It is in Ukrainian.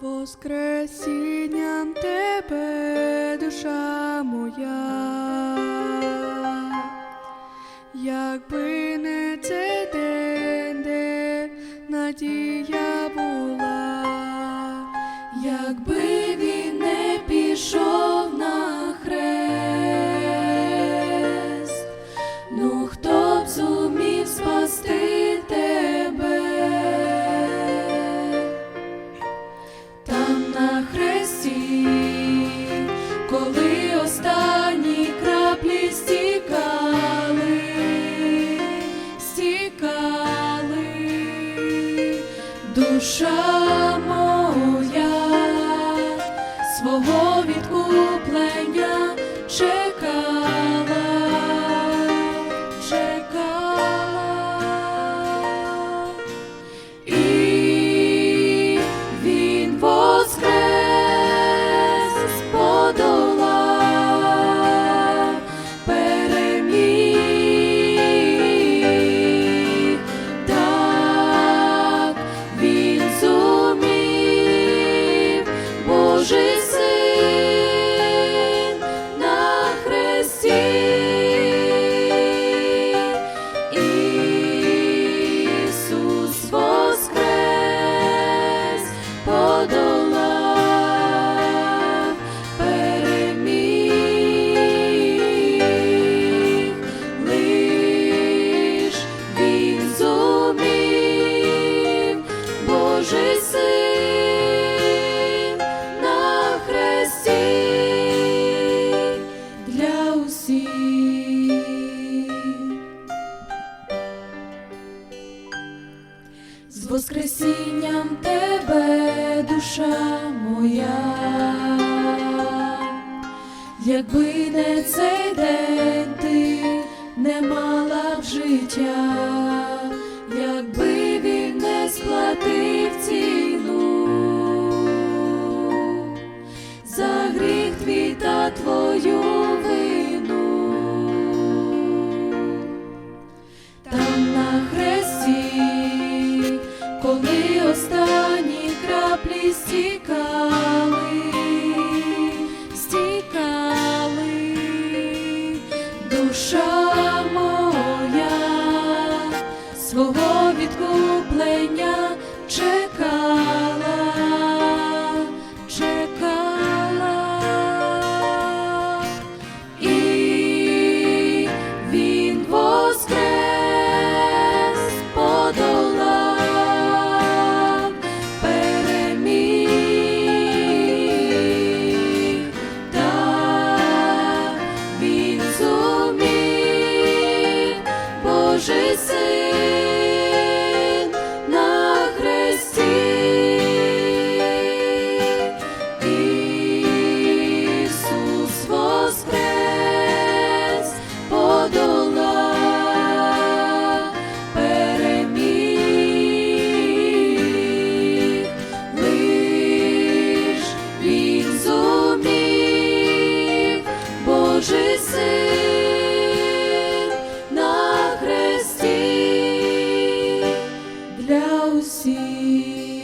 Воскресінням тебе, душа моя, на хресті, коли останні краплі стікали, стікали, душа Воскресінням тебе, душа моя, якби не цей день ти не мала б життя, якби він не сплатив ціну. За гріх твій та твою душа моя свого відкуплення чекала, син на для усіх.